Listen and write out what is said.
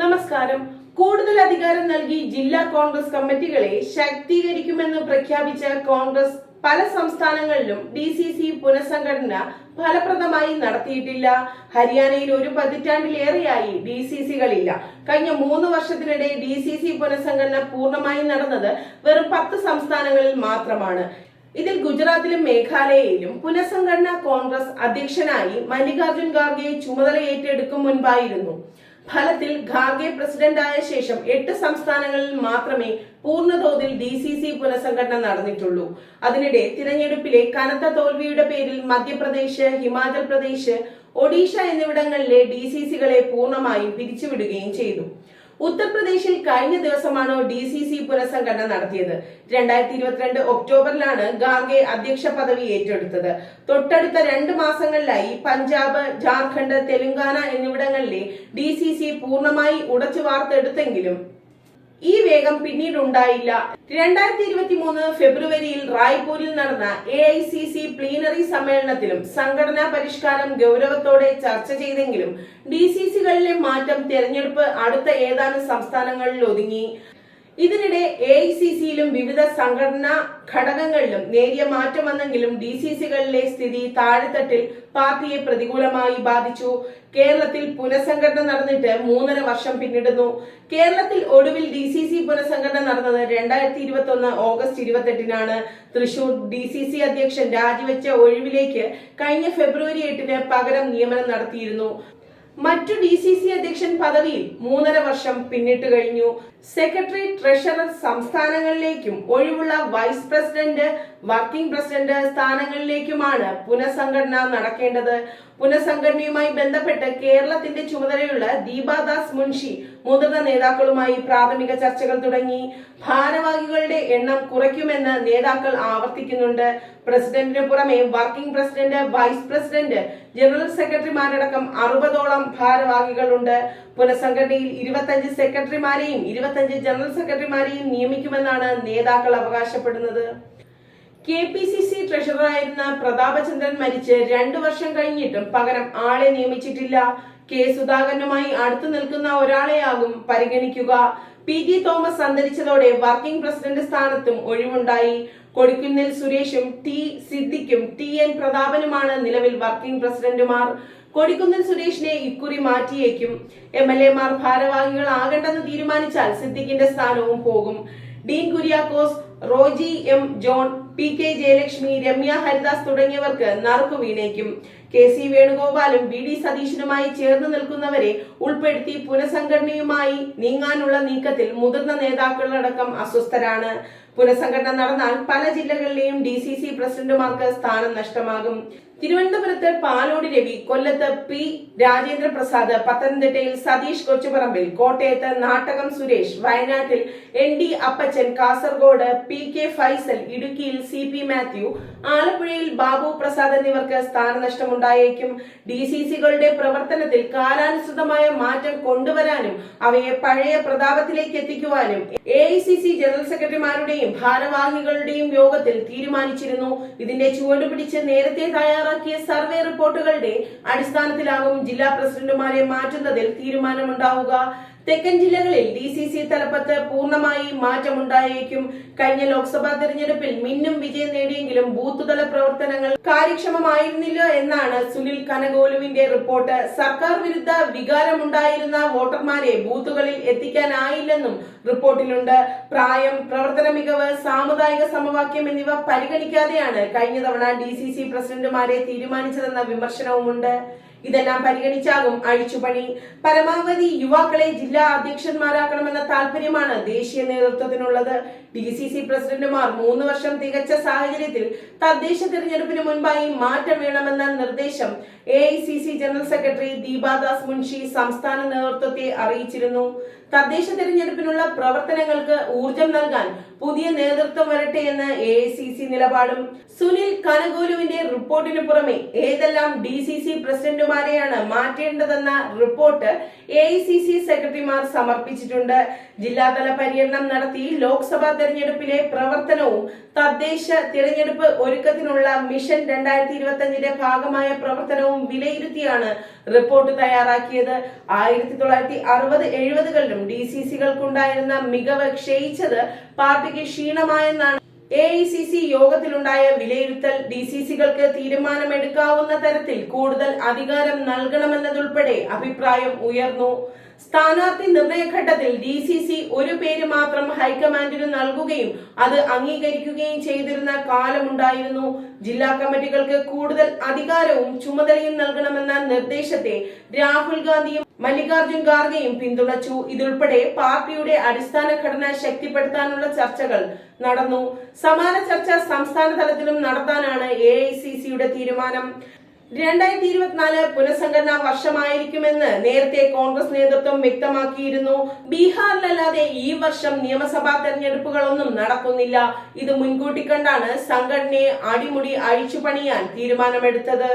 നമസ്കാരം. കൂടുതൽ അധികാരം നൽകി ജില്ലാ കോൺഗ്രസ് കമ്മിറ്റികളെ ശാക്തീകരിക്കുമെന്ന് പ്രഖ്യാപിച്ച കോൺഗ്രസ് പല സംസ്ഥാനങ്ങളിലും ഡി സി സി പുനഃസംഘടന ഫലപ്രദമായി നടത്തിയിട്ടില്ല. ഹരിയാനയിൽ ഒരു പതിറ്റാണ്ടിലേറെയായി ഡി സി സികളില്ല. കഴിഞ്ഞ മൂന്ന് വർഷത്തിനിടെ ഡി സി സി പുനഃസംഘടന പൂർണമായി നടന്നത് വെറും പത്ത് സംസ്ഥാനങ്ങളിൽ മാത്രമാണ്. ഇതിൽ ഗുജറാത്തിലും മേഘാലയയിലും പുനഃസംഘടനാ കോൺഗ്രസ് അധ്യക്ഷനായി മല്ലികാർജുൻ ഖാർഗെ ചുമതല ഏറ്റെടുക്കും മുൻപായിരുന്നു. ഫലത്തിൽ ഖാർഗെ പ്രസിഡന്റായ ശേഷം എട്ട് സംസ്ഥാനങ്ങളിൽ മാത്രമേ പൂർണതോതിൽ ഡി സി സി പുനഃസംഘടന നടന്നിട്ടുള്ളൂ. അതിനിടെ തിരഞ്ഞെടുപ്പിലെ കനത്ത തോൽവിയുടെ പേരിൽ മധ്യപ്രദേശ് ഹിമാചൽ പ്രദേശ് ഒഡീഷ എന്നിവിടങ്ങളിലെ ഡി സി സികളെ പൂർണമായും പിരിച്ചുവിടുകയും ചെയ്തു. ഉത്തർപ്രദേശിൽ കഴിഞ്ഞ ദിവസമാണ് ഡി സി സി പുനഃസംഘടന നടത്തിയത്? രണ്ടായിരത്തി ഇരുപത്തിരണ്ട് ഒക്ടോബറിലാണ് ഗാർഗെ അധ്യക്ഷ പദവി ഏറ്റെടുത്തത്. തൊട്ടടുത്ത രണ്ട് മാസങ്ങളിലായി പഞ്ചാബ് ജാർഖണ്ഡ് തെലങ്കാന എന്നിവിടങ്ങളിലെ ഡി സി സി പൂർണമായി ഉടച്ചു വാർത്തെടുത്തെങ്കിലും ഈ വേഗം പിന്നീട് ഉണ്ടായില്ല രണ്ടായിരത്തി ഇരുപത്തി മൂന്ന് ഫെബ്രുവരിയിൽ റായ്പൂരിൽ നടന്ന A I C C plenary സമ്മേളനത്തിലും സംഘടനാ പരിഷ്കാരം ഗൗരവത്തോടെ ചർച്ച ചെയ്തെങ്കിലും ഡി സി സികളിലെ മാറ്റം തെരഞ്ഞെടുപ്പ് അടുത്ത ഏതാനും സംസ്ഥാനങ്ങളിൽ ഒതുങ്ങി. ഇതിനിടെ എ ഐ സി സിയിലും വിവിധ സംഘടനാ ഘടകങ്ങളിലും നേരിയ മാറ്റം വന്നെങ്കിലും ഡി സി സികളിലെ സ്ഥിതി താഴെത്തട്ടിൽ പാർട്ടിയെ പ്രതികൂലമായി ബാധിച്ചു. കേരളത്തിൽ പുനഃസംഘടന നടന്നിട്ട് മൂന്നര വർഷം പിന്നിടുന്നു. കേരളത്തിൽ ഒടുവിൽ ഡി സി സി പുനഃസംഘടന നടന്നത് രണ്ടായിരത്തി ഇരുപത്തി ഒന്ന് ഓഗസ്റ്റ് ഇരുപത്തെട്ടിനാണ്. തൃശൂർ ഡി സി സി അധ്യക്ഷൻ രാജിവെച്ച ഒഴിവിലേക്ക് കഴിഞ്ഞ ഫെബ്രുവരി എട്ടിന് പകരം നിയമനം നടത്തിയിരുന്നു. മറ്റു ഡി സി സി അധ്യക്ഷൻ പദവിയിൽ മൂന്നര വർഷം പിന്നിട്ട് കഴിഞ്ഞു. സെക്രട്ടറി ട്രഷറർ സംസ്ഥാനങ്ങളിലേക്കും ഒഴിവുള്ള വൈസ് പ്രസിഡന്റ് വർക്കിംഗ് പ്രസിഡന്റ് സ്ഥാനങ്ങളിലേക്കുമാണ് പുനഃസംഘടന നടക്കേണ്ടത്. പുനഃസംഘടനയുമായി ബന്ധപ്പെട്ട് കേരളത്തിന്റെ ചുമതലയുള്ള ദീപാദാസ് മുൻഷി മുതിർന്ന നേതാക്കളുമായി പ്രാഥമിക ചർച്ചകൾ തുടങ്ങി. ഭാരവാഹികളുടെ എണ്ണം കുറയ്ക്കുമെന്ന് നേതാക്കൾ ആവർത്തിക്കുന്നുണ്ട്. പ്രസിഡന്റിന് പുറമെ working president vice president general സെക്രട്ടറിമാരടക്കം അറുപതോളം ഭാരവാഹികളുണ്ട്. പുനഃസംഘടനയിൽ ഇരുപത്തഞ്ച് സെക്രട്ടറിമാരെയും ഇരുപത്തഞ്ച് ജനറൽ സെക്രട്ടറിമാരെയും നിയമിക്കുമെന്നാണ് നേതാക്കൾ അവകാശപ്പെടുന്നത്. കെ പി സി സി ട്രഷററായിരുന്ന പ്രതാപചന്ദ്രൻ മരിച്ച് രണ്ടു വർഷം കഴിഞ്ഞിട്ടും പകരം ആളെ നിയമിച്ചിട്ടില്ല. കെ സുധാകരനുമായി അടുത്തു നിൽക്കുന്ന ഒരാളെയാകും പരിഗണിക്കുക. പി ജി തോമസ് അന്തരിച്ചതോടെ വർക്കിംഗ് പ്രസിഡന്റ് സ്ഥാനത്തും ഒഴിവുണ്ടായി. കൊടിക്കുന്നിൽ സുരേഷും ടി സിദ്ദിഖും ടി എൻ പ്രതാപനുമാണ് നിലവിൽ വർക്കിംഗ് പ്രസിഡന്റുമാർ. കൊടിക്കുന്നിൽ സുരേഷിനെ ഇക്കുറി മാറ്റിയേക്കും. എം എൽ എമാർ ഭാരവാഹികളാകണ്ടെന്ന് തീരുമാനിച്ചാൽ സിദ്ദിഖിന്റെ സ്ഥാനവും പോകും. Dean Kuriakose Roji M John P K Jayalakshmi Ramya Haridas തുടങ്ങിയവർക്ക് നറുക്കു വീണേക്കും. കെ സി വേണുഗോപാലും ബി ഡി സതീശനുമായി ചേർന്ന് നിൽക്കുന്നവരെ ഉൾപ്പെടുത്തി പുനഃസംഘടനയുമായി നീങ്ങാനുള്ള നീക്കത്തിൽ മുതിർന്ന നേതാക്കളടക്കം അസ്വസ്ഥരാണ്. പുനഃസംഘടന നടന്നാൽ പല ജില്ലകളിലെയും ഡി സി സി പ്രസിഡന്റുമാർക്ക് സ്ഥാനം നഷ്ടമാകും. തിരുവനന്തപുരത്ത് പാലോട് രവി കൊല്ലത്ത് പി രാജേന്ദ്ര പ്രസാദ് പത്തനംതിട്ടയിൽ സതീഷ് കൊച്ചുപറമ്പിൽ കോട്ടയത്ത് നാട്ടകം സുരേഷ് വയനാട്ടിൽ N D Appachan Kasaragod P K Faizal ഇടുക്കിയിൽ സി പി മാത്യു ആലപ്പുഴയിൽ ബാബു പ്രസാദ് എന്നിവർക്ക് സ്ഥാനനഷ്ടമുണ്ടായേക്കും. ഡി സി സികളുടെ പ്രവർത്തനത്തിൽ കാലാനുസൃതമായ മാറ്റം കൊണ്ടുവരാനും അവയെ പഴയ പ്രതാപത്തിലേക്ക് എത്തിക്കുവാനും A I C C general സെക്രട്ടറിമാരുടെയും ഭാരവാഹികളുടെയും യോഗത്തിൽ തീരുമാനിച്ചിരുന്നു. ഇതിന്റെ ചുവടുപിടിച്ച് നേരത്തെ തയ്യാറാക്കിയ സർവേ റിപ്പോർട്ടുകളുടെ അടിസ്ഥാനത്തിലാകും ജില്ലാ പ്രസിഡന്റുമാരെ മാറ്റുന്നതിൽ തീരുമാനമുണ്ടാവുക. തെക്കൻ ജില്ലകളിൽ ഡി സി സി തലപ്പത്ത് പൂർണമായി മാറ്റമുണ്ടായേക്കും. കഴിഞ്ഞ ലോക്സഭാ തെരഞ്ഞെടുപ്പിൽ മിന്നും വിജയം നേടിയെങ്കിലും ബൂത്ത് തല പ്രവർത്തനങ്ങൾ കാര്യക്ഷമമായിരുന്നില്ല എന്നാണ് സുനിൽ കനകോലുവിന്റെ റിപ്പോർട്ട്. സർക്കാർ വിരുദ്ധ വികാരമുണ്ടായിരുന്ന വോട്ടർമാരെ ബൂത്തുകളിൽ എത്തിക്കാനായില്ലെന്നും റിപ്പോർട്ടിലുണ്ട്. പ്രായം പ്രവർത്തന മികവ് സാമുദായിക സമവാക്യം എന്നിവ പരിഗണിക്കാതെയാണ് കഴിഞ്ഞ തവണ ഡി സി സി പ്രസിഡന്റുമാരെ തീരുമാനിച്ചതെന്ന വിമർശനവുമുണ്ട്. ഇതെല്ലാം പരിഗണിച്ചാകും അഴിച്ചുപണി. പരമാവധി യുവാക്കളെ ജില്ലാ അധ്യക്ഷന്മാരാക്കണമെന്ന താല്പര്യമാണ് ദേശീയ നേതൃത്വത്തിനുള്ളത്. ഡി സി സി പ്രസിഡന്റുമാർ മൂന്ന് വർഷം തികച്ച സാഹചര്യത്തിൽ തദ്ദേശ തിരഞ്ഞെടുപ്പിന് മുൻപായി മാറ്റം വേണമെന്ന നിർദ്ദേശം A I C C general secretary Deepadas Munshi സംസ്ഥാന നേതൃത്വത്തെ അറിയിച്ചിരുന്നു. തദ്ദേശ തിരഞ്ഞെടുപ്പിനുള്ള പ്രവർത്തനങ്ങൾക്ക് ഊർജം നൽകാൻ പുതിയ നേതൃത്വം വരട്ടെ എന്ന് എ സി സി നിലപാടും. സുനിൽ കനകോലുവിന്റെ റിപ്പോർട്ടിന് പുറമെ ഏതെല്ലാം ഡി സി സി പ്രസിഡന്റുമാരെയാണ് മാറ്റേണ്ടതെന്ന report A I C C സെക്രട്ടറിമാർ സമർപ്പിച്ചിട്ടുണ്ട്. ജില്ലാതല പര്യടനം നടത്തി ലോക്സഭാ തെരഞ്ഞെടുപ്പിലെ പ്രവർത്തനവും തദ്ദേശ തിരഞ്ഞെടുപ്പ് ഒരുക്കത്തിനുള്ള മിഷൻ രണ്ടായിരത്തി ഇരുപത്തിയഞ്ചിന്റെ ഭാഗമായ പ്രവർത്തനവും വിലയിരുത്തിയാണ് റിപ്പോർട്ട് തയ്യാറാക്കിയത്. ആയിരത്തി തൊള്ളായിരത്തി അറുപത് എഴുപതുകളിലും ഡി സി സികൾക്കുണ്ടായിരുന്ന മികവ് ക്ഷയിച്ചത് പാർട്ടിക്ക് ക്ഷീണമായെന്നാണ് എ ഐ സി സി യോഗത്തിലുണ്ടായ വിലയിരുത്തൽ ഡി സി സികൾക്ക് തീരുമാനമെടുക്കാവുന്ന തരത്തിൽ കൂടുതൽ അധികാരം നൽകണമെന്നതുൾപ്പെടെ അഭിപ്രായം ഉയർന്നു. സ്ഥാനാർത്ഥി നിർണയഘട്ടത്തിൽ ഡി സി സി ഒരു പേര് മാത്രം ഹൈക്കമാൻഡിന് നൽകുകയും അത് അംഗീകരിക്കുകയും ചെയ്തിരുന്ന കാലമുണ്ടായിരുന്നു. ജില്ലാ കമ്മിറ്റികൾക്ക് കൂടുതൽ അധികാരവും ചുമതലയും നൽകണമെന്ന നിർദ്ദേശത്തെ രാഹുൽ ഗാന്ധിയും മല്ലികാർജുൻ ഖാർഗെയും പിന്തുണച്ചു. ഇതുൾപ്പെടെ പാർട്ടിയുടെ അടിസ്ഥാന ഘടന ശക്തിപ്പെടുത്താനുള്ള ചർച്ചകൾ നടന്നു. സമാന ചർച്ച സംസ്ഥാന തലത്തിലും നടത്താനാണ് എ ഐ സി സിയുടെ തീരുമാനം. രണ്ടായിരത്തി ഇരുപത്തിനാല് പുനഃസംഘടനാ വർഷമായിരിക്കുമെന്ന് നേരത്തെ കോൺഗ്രസ് നേതൃത്വം വ്യക്തമാക്കിയിരുന്നു. ബീഹാറിലല്ലാതെ ഈ വർഷം നിയമസഭാ തെരഞ്ഞെടുപ്പുകളൊന്നും നടക്കുന്നില്ല. ഇത് മുൻകൂട്ടി കണ്ടാണ് സംഘടനയെ അടിമുടി അഴിച്ചുപണിയാൻ തീരുമാനമെടുത്തത്.